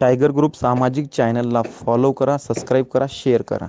Tiger group सामाजिक चॅनलला follow करा सबस्क्राईब करा शेअर करा.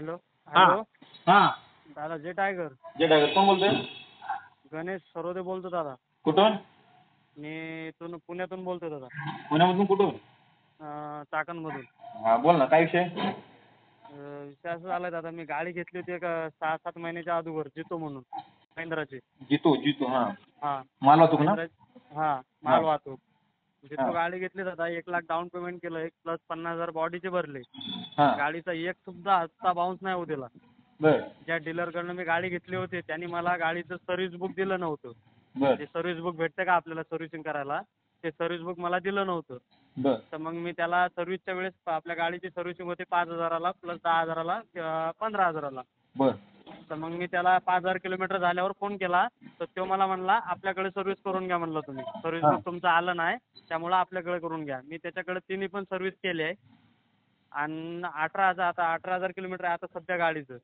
हॅलो हा. हॅलो. हा. दादा जे टायगर. जे ड्रायव्हर कोण बोलतोय? गणेश सरोदे बोलतो दादा. कुठून? मी इथून पुण्यातून बोलतो दादा. पुण्यामधून कुठून? अं, चाकणमधून. हा बोल ना काय विषय? अं, विषय असं झालाय दादा मी गाडी घेतली होती एक अं, सहा सात महिन्याच्या अगोदर जितो म्हणून. महिंद्राची. जितू जितू हा. हा. माल वाहतूक ना? महिंद्रा- हा माल वाहतूक हा. जितो गाडी घेतली दादा एक लाख डाऊन पेमेंट केलं एक प्लस पन्नास हजार बॉडीचे भरले. हा. गाडीचा एक सुद्धा हप्ता बाउन्स नाही होऊ दिला. बर. ज्या डीलरकडनं मी गाडी घेतली होती त्यांनी मला गाडीचं सर्व्हिस बुक दिलं नव्हतं. बर. ते सर्व्हिस बुक भेटतं का आपल्याला सर्व्हिसिंग करायला ते सर्व्हिस बुक मला दिलं नव्हतं. बर. तर मग मी त्याला सर्व्हिसच्या वेळेस आपल्या गाडीची सर्व्हिसिंग होते पाच हजाराला प्लस दहा हजाराला किंवा पंधरा हजाराला. बर. तर मग मी त्याला पाच हजार किलोमीटर झाल्यावर फोन केला. तर तो मला म्हणला आपल्याकडे सर्व्हिस करून घ्या म्हणलं तुम्ही. सर्व्हिस. बुक तुमचं आलं नाही. त्यामुळं आपल्याकडे करून घ्या. मी त्याच्याकडे तिन्ही पण सर्व्हिस केली आहे. आणि अठरा हजार आता अठरा हजार किलोमीटर आहे आता सध्या गाडीचं.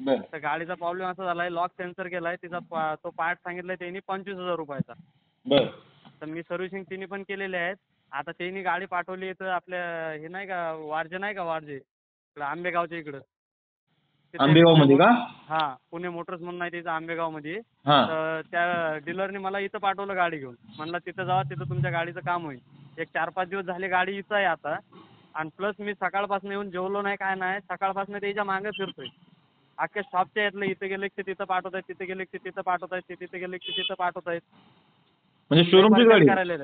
बर. तर गाडीचा प्रॉब्लेम असा झाला आहे लॉक सेन्सर गेला आहे तिचा पा- तो पार्ट सांगितला त्यांनी पंचवीस हजार रुपयाचा. बर. तर मी सर्व्हिसिंग तिन्ही पण केलेले आहेत. आता त्यांनी गाडी पाठवली इथं आपल्या हे नाही का वारजे नाही का वारजे? इकडं आंबेगावच्या इकडं. आंबेगावमध्ये का? हा पुणे मोटर्स म्हणून आहे तिथं आंबेगावमध्ये. हा. तर त्या डीलरने मला इथं पाठवलं गाडी घेऊन. म्हणलं तिथं जावा तिथं तुमच्या गाडीचं काम होईल. एक चार पाच दिवस झाले गाडी इथं आहे आता. आणि प्लस मी सकाळपासून येऊन जेवलो नाही काय नाही सकाळपासून त्याच्यामागे फिरतोय. अख्ख्या शॉपच्या यातलं इथं गेले की तिथं पाठवत आहेत तिथे गेले की तिथं पाठवत आहेत ते तिथे गेले की तिथं पाठवत आहेत. म्हणजे शोरूमची गाडी? करायला.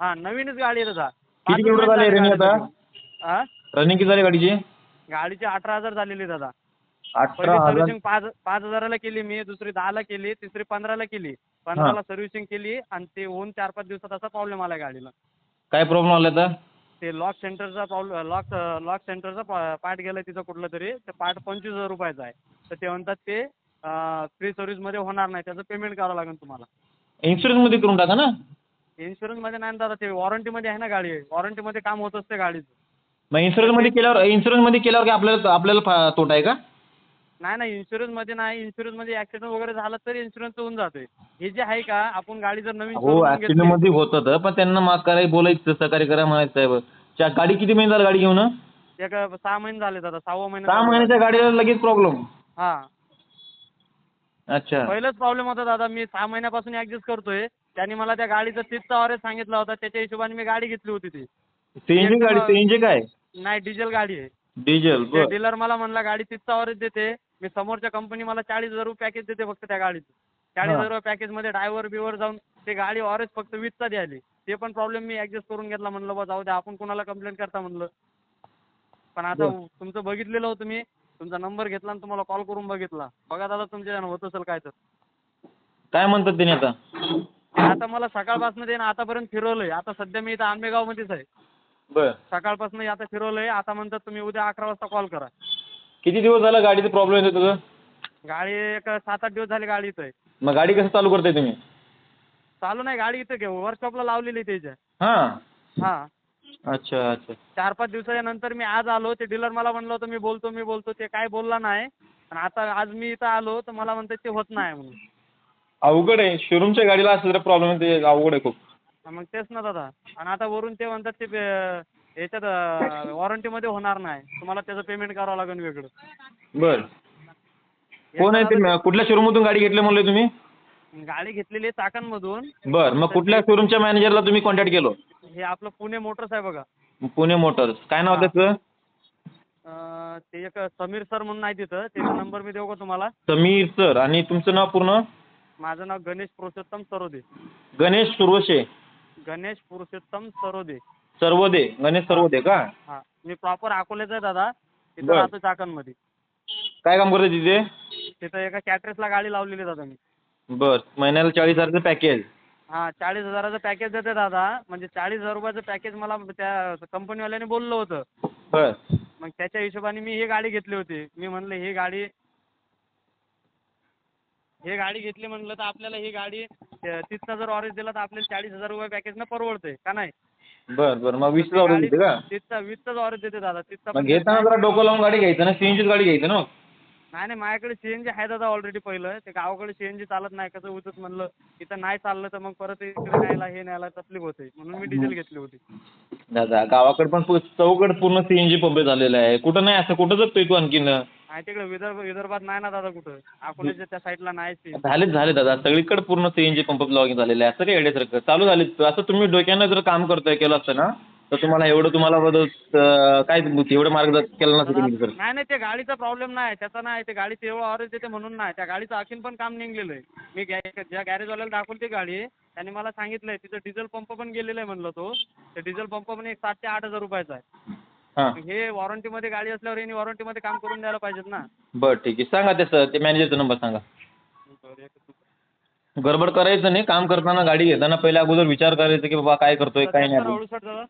हा नवीनच गाडी आहे दादा. किती किलोमीटर झाली आता? हा रनिंग किती झाली गाडीची? गाडीची अठरा हजार झालेली दादा. अठरा पहिली हजार सर्व्हिसिंग पाच पाच हजाराला केली मी दुसरी दहाला केली तिसरी पंधराला केली. पंधराला सर्व्हिसिंग केली आणि ते होऊन चार पाच दिवसात असा प्रॉब्लेम आला गाडीला. काय प्रॉब्लेम आला आता ते लॉक सेंटरचा प्रॉब्लेम लॉक लॉक सेंटरचा पार्ट गेलाय तिथं कुठलं तरी ते पार्ट पंचवीस हजार रुपयाचा आहे. तर ते म्हणतात ते फ्री सर्व्हिसमध्ये होणार नाही. त्याचं पेमेंट करावं लागेल तुम्हाला. इन्शुरन्समध्ये करून टाका ना? इन्शुरन्समध्ये नाही ना दादा ते वॉरंटीमध्ये आहे ना गाडी. वॉरंटीमध्ये काम होत असते गाडीचं. मग इन्शुरन्समध्ये केल्यावर इन्शुरन्समध्ये केल्यावर काय आपल्याला आपल्याला फा- तोटा आहे का? नाही नाही इन्शुरन्समध्ये नाही इन्शुरन्समध्ये ऍक्सिडेंट वगैरे झाला तरी इन्शुरन्स होऊन जाते हे जे आहे का आपण गाडी जर नवीन हो ऍक्सिडेंटमध्ये होत होतं पण त्यांना माग करायला बोलायचं सहकार्य करा म्हणायचं साहेब गाडी किती महिने झाली गाडी घेऊन एक सहा महिने झाले दादा सहावा महिना सहा चालू महिन्याच्या गाडीला लगेच प्रॉब्लेम. हा. अच्छा. पहिलंच प्रॉब्लेम होता दादा मी सहा महिन्यापासून ऍडजस्ट करतोय. त्यांनी मला त्या गाडीचा तीसचा ऑरेज सांगितला होता त्याच्या हिशोबाने मी गाडी घेतली होती ती. सीएनजी गाडी सीएनजी काय? नाही डिझेल गाडी आहे. डिझेल बर. डीलर मला म्हणला गाडी तीसचा ऑरेज देते. मी समोरच्या कंपनी मला चाळीस हजार रुपये पॅकेज देते फक्त त्या गाडीचं. चाळीस. हजार रुपये पॅकेजमध्ये ड्रायव्हर बिवर जाऊन ते गाडी ऑरेज फक्त वीसचा द्यायली. ते पण प्रॉब्लेम मी ऍडजस्ट करून घेतला. म्हणलं बा जाऊ द्या. आपण कोणाला कंप्लेंट करता? म्हणलं. पण आता. तुमचं बघितलेलं होतं मी. तुमचा नंबर घेतला आणि तुम्हाला कॉल करून बघितला. बघा दादा तुमच्या होत असेल काय तर. काय म्हणतात त्याने आता आता मला सकाळपासून ते ना आतापर्यंत फिरवलंय. आता सध्या मी इथं आंबेगावमध्येच आहे. बर. सकाळपासून आता फिरवलंय. आता म्हणतात तुम्ही उद्या अकरा वाजता कॉल करा. किती दिवस झाला गाडीचा प्रॉब्लेम येतो तुझं? गाडी एक सात आठ दिवस झाले गाडी इथं आहे. मग गाडी कसं चालू करताय तुम्ही? चालू नाही गाडी इथं घेऊ. वर्कशॉपला लावलेली आहे त्याच्या. हा? हां. अच्छा अच्छा. चार पाच दिवसाच्या नंतर मी आज आलो ते डीलर मला म्हणलं होतं मी बोलतो मी बोलतो. ते काय बोलला नाही. आणि आता आज मी इथं आलो तर मला म्हणतात ते होत नाही म्हणून. अवघड आहे. शोरूमच्या गाडीला असं जरा प्रॉब्लेम ते अवघड आहे खूप. हा, मग तेच ना दादा. आणि आता वरून ते म्हणतात ते अं, याच्यात वॉरंटीमध्ये होणार नाही. तुम्हाला त्याचं पेमेंट करावं लागेल वेगळं. बर. कोण आहे ते? कुठल्या शोरूममधून गाडी घेतली म्हणले तुम्ही? गाडी घेतलेली आहे चाकणमधून. बर. मग कुठल्या शोरूमच्या मॅनेजरला तुम्ही कॉन्टॅक्ट केलं? हे आपलं पुणे मोटर्स आहे बघा. पुणे मोटर्स काय नाव. त्याचं? अं, ते एक समीर सर म्हणून आहे तिथं. त्याचा नंबर मी देऊ का तुम्हाला? समीर सर. आणि तुमचं नाव पूर्ण? माझं नाव गणेश पुरुषोत्तम सरोदे. गणेश सुरवशे गणेश पुरुषोत्तम सरोदे. सर्वदे गणेश सर्वदे का? हा मी प्रॉपर अकोल्याचा आहे दादा. तिथं बर. राहतो चाकणमध्ये. काय काम करते तिथे? तिथं एका कॅटरेसला गाडी लावलेली दादा मी. बर. महिन्याला चाळीस हजारचं पॅकेज हा चाळीस हजाराचं पॅकेज देते दादा. म्हणजे चाळीस हजार रुपयाचं पॅकेज मला त्या कंपनीवाल्याने बोललं होतं. बर. मग त्याच्या हिशोबाने मी ही गाडी घेतली होती. मी म्हणलं ही गाडी ही गाडी घेतली म्हणलं तर आपल्याला ही गाडी अं, तिथनं जर ऑरेंज दिला तर आपल्याला चाळीस हजार रुपये पॅकेजनं परवडते का नाही? बर बर. मग वीस हजार देते का? वीसचाच ऑरेंज देते दादा. तिथचा मग घेताना जरा डोकं लावून गाडी घ्यायचं ना सीएनजीच गाडी घ्यायचं ना नाही नाही माझ्याकडे सी एन जी आहे दादा ऑलरेडी पहिलं. ते गावाकडे सी एन जी चालत नाही कसं होतं म्हणलं. इथं नाही चाललं तर मग परत इकडे न्यायला हे न्यायला तकलीफ होते म्हणून मी डिझेल घेतली होती. दादा गावाकडे पण पु- चौकड पूर्ण सीएनजी पंप झालेला आहे. कुठं नाही असं कुठं जगतोय तू आणखीन? नाही तिकडे विदर्भ विदर्भात नाही ना दादा कुठं. अकोल्याच्या त्या साईडला नाही सी झालेच झाले दादा. सगळीकडे पूर्ण सीएनजी पंप लॉगिंग झालेले आहे. असं काय येण्यासारखं चालू झाले असं तुम्ही डोक्यानं जर काम करतोय केलं असतं ना तर तुम्हाला एवढं तुम्हाला बदल काय एवढं मार्गदर्शन केलं नसतं तुम्ही सर नाही नाही ते गाडीचा प्रॉब्लेम नाही. त्याचा नाही. ते गाडीचं एवढं ऑरेज देते म्हणून नाही. त्या गाडीचं आणखीन पण काम निघलेलं आहे. मी गॅ- ज्या गॅरेजवाल्याला दाखवली ती गाडी त्यांनी मला सांगितलंय तिथं डिझेल पंप पण गेलेला आहे म्हणलं तो. ते डिझेल पंप पण एक सात ते आठ हजार रुपयाचा आहे. हां. वॉरंटीमध्ये गाडी असल्यावर यांनी वॉरंटीमध्ये काम करून द्यायला पाहिजेत ना. बरं ठीक आहे. सांगा ते सर. ते मॅनेजरचा नंबर सांगा. गडबड करायचं नाही. काम करताना गाडी घेताना पहिले अगोदर विचार करायचा की बाबा काय करतोय काय नाही अडुसष्ट दादा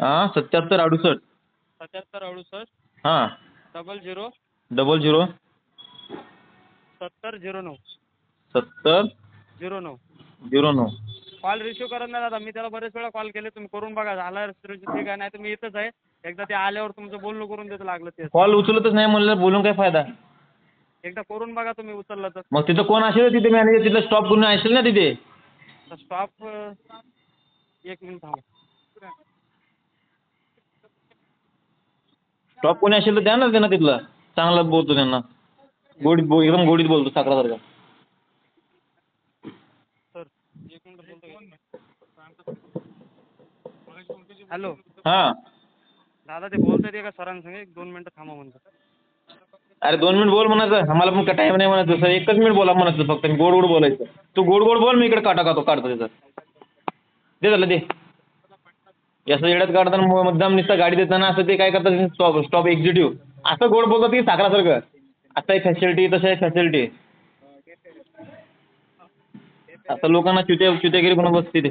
हां सत्याहत्तर अडुसष्ट. सत्याहत्तर अडुसष्ट. हां. Double zero. Double zero. सत्तर झिरो नऊ. सत्तर झिरो नऊ. झिरो नऊ. कॉल रिसिव्ह करत नाही दादा. मी त्याला बरेच वेळा कॉल केले. तुम्ही करून बघा. झाला ठीक आहे. नाही तर मी इथंच आहे. एकदा ते आल्यावर तुमचं बोलणं करून देतो लागलं ते. कॉल उचलतच नाही म्हणलं बोलून काय फायदा? एकदा करून बघा तुम्ही उचललं तर. मग तिथं कोण असेल तिथे मॅनेजर तिथं स्टॉप करून असेल ना तिथे? स्टॉप एक मिनिट थांबा. स्टॉप कोणी असेल तर द्या ना त्यांना तिथलं. चांगलं बोलतो त्यांना. गोडीत बोल एकदम गोडीत बोलतो साखरासारखा. सर एक मिनिट बोलतो हॅलो हां. दादा ते बोलतात एका सरांसंग एक दोन मिनिटं थांबा म्हणतात अरे दोन मिनिट बोल म्हणायचं. आम्हाला पण काय टाईम नाही म्हणायचं. सर एकच मिनिट बोला म्हणायचं फक्त. गोड गोड बोलायचं. तू गोड गोड बोल मी इकडे काटा काढतो काढतो त्याचं दे झालं दे. असं येड्यात काढताना मु- मुद्दाम नुसतं गाडी देताना असं ते काय करतात? स्टॉप स्टॉप एक्झिक्युटिव्ह असं गोड बोलतात की साखरासारखं. आता एक फॅसिलिटी तसं आहे फॅसिलिटी आता लोकांना चुत्या चुत्यागिरी म्हणून बसते ते.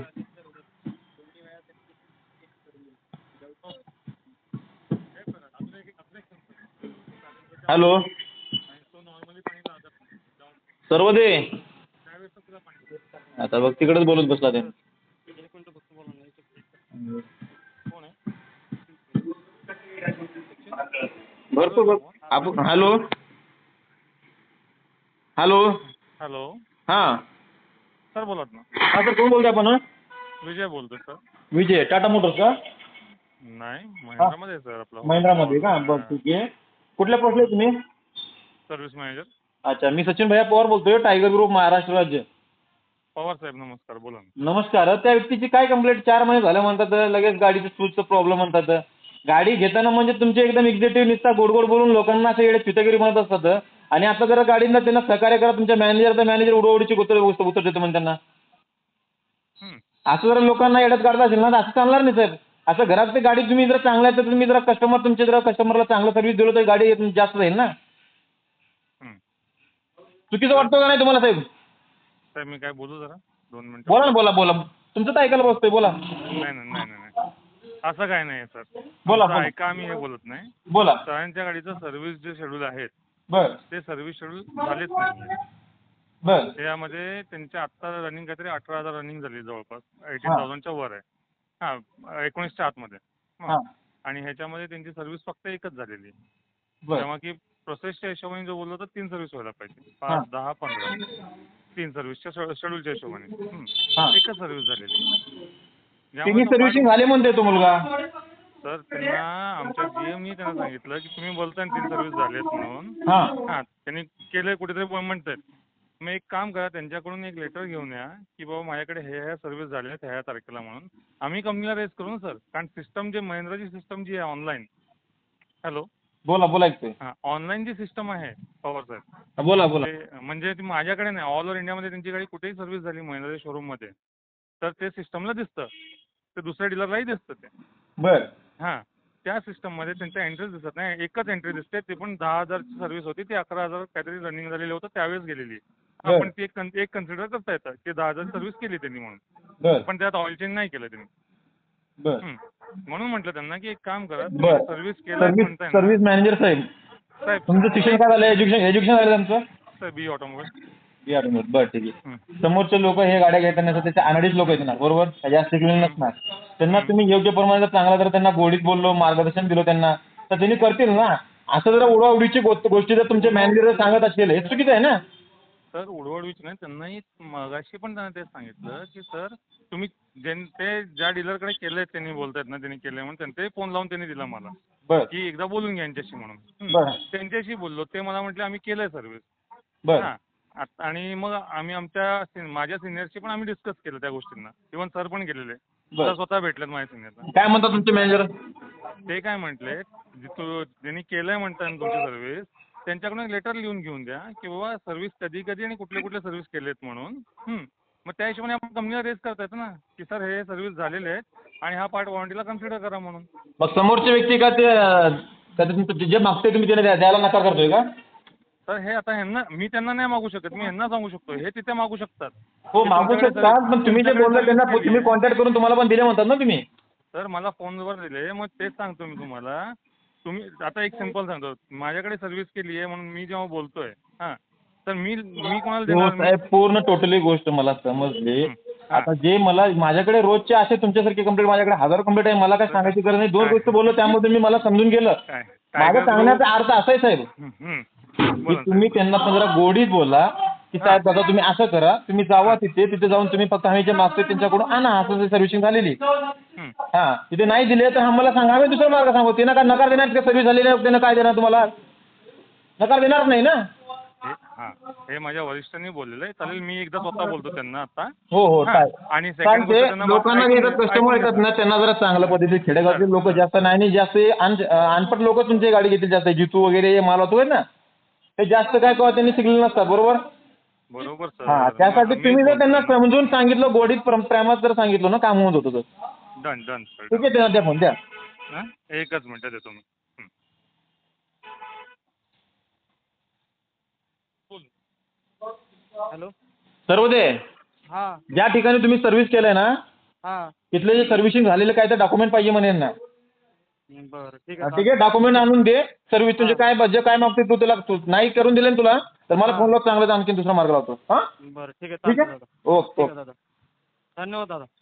हॅलो. सर्व दे आता बघ तिकडेच बोलत बसला ते. भरतो बघ. आपण हॅलो. हॅलो. हॅलो. हां. सर बोलत ना. हां सर कोण बोलतोय आपण विजय बोलतोय सर. विजय टाटा मोटर्स का? नाही महिंद्रामध्ये आहे सर आपला. महिंद्रामध्ये का? बरं ठीक आहे. कुठल्या पोस्टला आहे तुम्ही? Service manager. अच्छा मी सचिन भैया पवार बोलतोय टायगर ग्रुप महाराष्ट्र राज्य. पवार साहेब नमस्कार बोला ना. नमस्कार. त्या व्यक्तीची काय कंप्लेंट चार महिने झाले म्हणतात लगेच गाडीचं स्विचचं प्रॉब्लेम म्हणतात. गाडी घेताना म्हणजे तुमचे एकदम एक्झिक्युटिव्ह निसता गोड गोड बोलून लोकांना असं येडे चितगिरी म्हणत असतात. आणि आता जरा गाडींना त्यांना सहकार्य करा तुमच्या मॅनेजर तर मॅनेजर उडवडीची उत्तर उत्तर देतो म्हणजे त्यांना. असं जर लोकांना येड्यात काढता असेल ना तर असं चालणार नाही साहेब असं घरात ते गाडी तुम्ही जर चांगल्या आहे तर तुम्ही जरा कस्टमर तुमचे जरा कस्टमरला चांगलं सर्व्हिस दिलं तर गाडी जास्त जाईल ना. चुकीचं वाटतं का नाही तुम्हाला साहेब? साहेब मी काय बोलू जरा? दोन मिनिटं. बोला ना बोला बोला. तुमचं तर ऐकायला बसतोय बोला. नाही नाही नाही नाही. असं काय नाही सर. बोला, आमचं. ऐका आम्ही हे बोलत नाही. बोला. सरांच्या गाडीचं सर्व्हिस जे शेड्यूल आहेत बर. ते सर्व्हिस शेड्यूल झालेच नाही बर. त्यामध्ये त्यांच्या आत्ता रनिंग काहीतरी अठरा हजार रनिंग झाली जवळपास एटीन. थाउजंडच्या वर आहे. हां एकोणीसच्या आतमध्ये. हं. हां. आणि ह्याच्यामध्ये त्यांची सर्व्हिस फक्त एकच झालेली आहे. बर. तेव्हा की प्रोसेसच्या हिशोबाने जो बोललो तर तीन सर्व्हिस व्हायला पाहिजे. हां. पाच दहा पंधरा. तीन सर्व्हिसच्या शेड्यूलच्या हिशोबाने. हां. एकच सर्व्हिस झालेली आहे. तिन्ही ज्यामुळे तो सर्व्हिसिंग झाले म्हणते तो मुलगा. गाडी- सर त्यांना आमच्या जीएमनी त्यांना सांगितलं की तुम्ही बोलताय ना तीन सर्व्हिस झालेत म्हणून. हा. हां त्यांनी केलंय कुठेतरी म्हणतायत मग एक काम करा त्यांच्याकडून एक लेटर घेऊन या की बाबा माझ्याकडे हे ह्या सर्व्हिस झाल्या आहेत ह्या ह्या तारखेला म्हणून. आम्ही कंपनीला रेस करू ना सर कारण सिस्टम जे महिंद्राची सिस्टम जी आहे ऑनलाईन हॅलो बोला बोला ऐकतोय हां ऑनलाईन जी सिस्टम आहे पवार साहेब. हा, बोला बोला. ते म्हणजे ती माझ्याकडे नाही ऑल ओव्हर इंडियामध्ये त्यांची गाडी कुठेही सर्व्हिस झाली महिंद्राच्या शोरूममध्ये तर ते सिस्टमला दिसतं. ते दुसऱ्या डीलरलाही दिसतं ते. बर. हां त्या सिस्टममध्ये त्यांच्या एंट्रीज दिसत नाही. एकच एंट्री दिसते ते पण दहा हजारची सर्व्हिस होती ती अकरा हजार काहीतरी रनिंग झालेलं होतं त्यावेळेस गेलेली. आपण ती एक कन- एक कन्सिडर करता येतं की दहा हजार सर्व्हिस केली त्यांनी म्हणून. पण त्यात ऑइल चेंज नाही केलं त्यांनी. बर. हं. म्हणून म्हटलं त्यांना की एक काम करा. सर्व्हिस केलं सर्व्हिस मॅनेजर साहेब. साहेब. तुमचं शिक्षण काय झालं? एज्युकेशन एज्युकेशन झालं तुमचं साहेब बी ऑटोमोबाईल बी ऑटोमोबाईल बरं ठीक आहे. हं. समोरचे लोक हे गाड्या घेताना त्याचे अनाडीच लोक ना बरोबर? जास्त शिकलेले नसणार त्यांना तुम्ही योग्य प्रमाणात चांगला जर त्यांना गोडीत बोललो मार्गदर्शन दिलं त्यांना तर त्यांनी करतील ना. असं जर उडवाउडीची गोष्ट गोष्टी जर तुमचे मॅनेजर सांगत असेल हे चुकीचं आहे ना? सर उडवडवीच नाही त्यांनाही मगाशी पण त्यांना तेच सांगितलं की सर तुम्ही ज्यां ते ज्या डीलरकडे केलंय त्यांनी बोलतायत ना त्यांनी केलंय म्हणून त्यांचाही फोन लावून त्यांनी दिला मला. की एकदा बोलून घ्या यांच्याशी म्हणून. त्यांच्याशी बोललो ते मला म्हटले आम्ही केलंय सर्व्हिस हां. आणि मग आम्ही आमच्या माझ्या सिनियरशी पण आम्ही डिस्कस केलं त्या गोष्टींना. इव्हन सर पण गेलेले. स्वतः भेटलेत माझ्या सिनियरला काय म्हणतात तुमचे मॅनेजर ते काय म्हटले ज्यांनी केलंय म्हणतात तुमची सर्व्हिस त्यांच्याकडून एक लेटर लिहून घेऊन द्या की बाबा सर्व्हिस कधी कधी आणि कुठले कुठले सर्व्हिस केलेत म्हणून. मग त्या हिशोबाने आपण कंपनीला रेस करतायत ना की सर हे सर्व्हिस झालेले आहेत आणि हा पार्ट वॉरंटीला कन्सिडर करा म्हणून. मग समोरचे व्यक्ती का ते अं, का ते तुमचं जे मागते तुम्ही द्या- द्यायला नकार करतोय का? तर हे आता ह्यांना मी त्यांना नाही मागू शकत मी ह्यांना सांगू शकतो हे तिथे मागू शकतात. हो मागू तुमच्याकडे शकता सर्व्हिस- पण तुम्ही जे बोलले त्यांना तुम्ही. कॉन्टॅक्ट करून तुम्हाला पण दिले म्हणतात ना तुम्ही. सर मला फोनवर दिले मग तेच सांगतो मी तुम्हाला. तुम्ही आता एक सिंपल सांगतो. माझ्याकडे सर्व्हिस केली आहे म्हणून मी जेव्हा बोलतोय हां तर मी मी कोणाला हो देणार मी- साहेब पूर्ण टोटली गोष्ट मला समजली. हं. हा. आता जे मला माझ्याकडे रोजचे असे तुमच्यासारखे कंप्लेंट माझ्याकडे हजारो कंप्लेंट आहे मला काय सांगायची गरज नाही. दोन? गोष्ट बोललो त्यामध्ये मी मला समजून गेलं. काय? माझा Tiger सांगण्याचा अर्थ असा आहे साहेब हं, हं. की. तुम्ही त्यांना पण जरा गोडीत बोला. की साहेब दादा तुम्ही असं करा तुम्ही जावा तिथे तिथे जाऊन तुम्ही फक्त आम्ही जे मागतोय त्यांच्याकडून आणा असं सर्व्हिसिंग झालेली. हं. तिथे नाही दिले तर आम्हाला सांगा आम्ही दुसरा मार्ग सांगू. त्यांना काय नकार देणार का सर्व्हिस झालेली आहे त्यांना काय देणार तुम्हाला? नकार देणार नाही ना? हे माझ्या वरिष्ठांनी बोललेलं आहे. चालेल मी एकदा स्वतः बोलतो त्यांना आता. हो हो. काय आणि ते लोकांना येतात कस्टमर येतात ना त्यांना जरा चांगल्या पद्धतीने खेडेगावातले लोक जास्त नाही आणि जास्त अन- अनपट लोक तुमची गाडी घेतील जास्त जितू वगैरे हे माल होतो ना ते जास्त काय कवा त्यांनी शिकलेले नसतात बरोबर? बरोबर सर. हा त्यासाठी तुम्ही जर त्यांना समजून सांगितलं गोडीत प्रेम- प्रेमात जर सांगितलं ना काम होत होतं तर. डन डन सर ठीक आहे त्यांना द्या फोन द्या. हां? एकच मिनटं देतो मी. हं. बोल. हॅलो. सर्व दे. हां. ज्या ठिकाणी तुम्ही सर्व्हिस केलंय ना हां. तिथले जे सर्व्हिसिंग झालेलं काय तर डॉक्युमेंट पाहिजे म्हणे यांना. बरं ठीक आहे ठीक आहे डॉक्युमेंट आणून दे. सर्व्हिस तुझे काय जे काय मागते तू त्याला तू नाही करून दिले ना तुला तर मला. फोन लाव चांगलं आणखी दुसरा मार्ग लावतो. हा? बरं ठीक आहे ठीक आहे? ओके दादा. धन्यवाद दादा. ओके